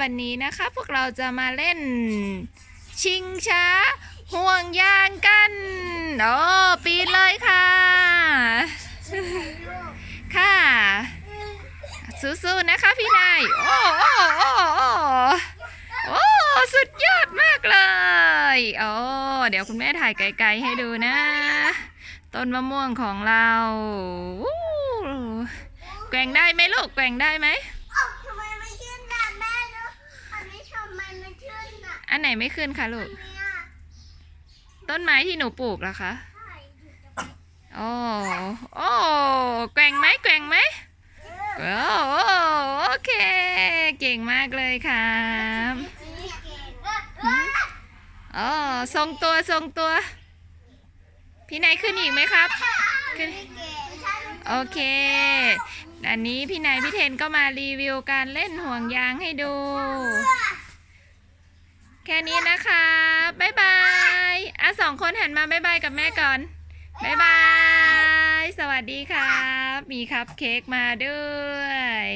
วันนี้นะคะพวกเราจะมาเล่น ชิงช้า ห่วงยางกันโอ้ปีนเลยค่ะ ค่ะ สู้ๆนะคะพี่นายโอ้โอ้โอ้โอ้โอ้สุดยอดมากเลยโอ้เดี๋ยวคุณแม่ถ่ายไกลๆให้ดูนะ ต้นมะม่วงของเราแกว่งได้ไหมลูกแกว่งได้ไหม เอ้าทำไมไม่ขึ้นน่ะแม่แล้วอันนี้ทำ ไมไม่ขึ้นน่ะอันไหนไม่ขึ้นคะลูอักนเนี้ยต้นไม้ที่หนูปลูกเหรอคะ ใช่อยู่ตรงนี้โอ้โอ้แกว่งไหมแกว่งไหมเออโอ้โอเค เก่งมากเลยครับอันนี้เก่งเออเอออ๋อทรงตัวทรงตัว พี่นายขึ้นอีกไหมครับ ขึ้นอันนี้เก่งใช่ลูกโอเค อันนี้พี่นายพี่เทนก็มารีวิวการเล่นห่วงยางให้ดูแค่ นี้นะคะบ๊ายบายอะสองคนหันมาบ๊ายบายกับแม่ก่อนบ๊ายบายสวัสดีครับ มีคัพเค้กมาด้วย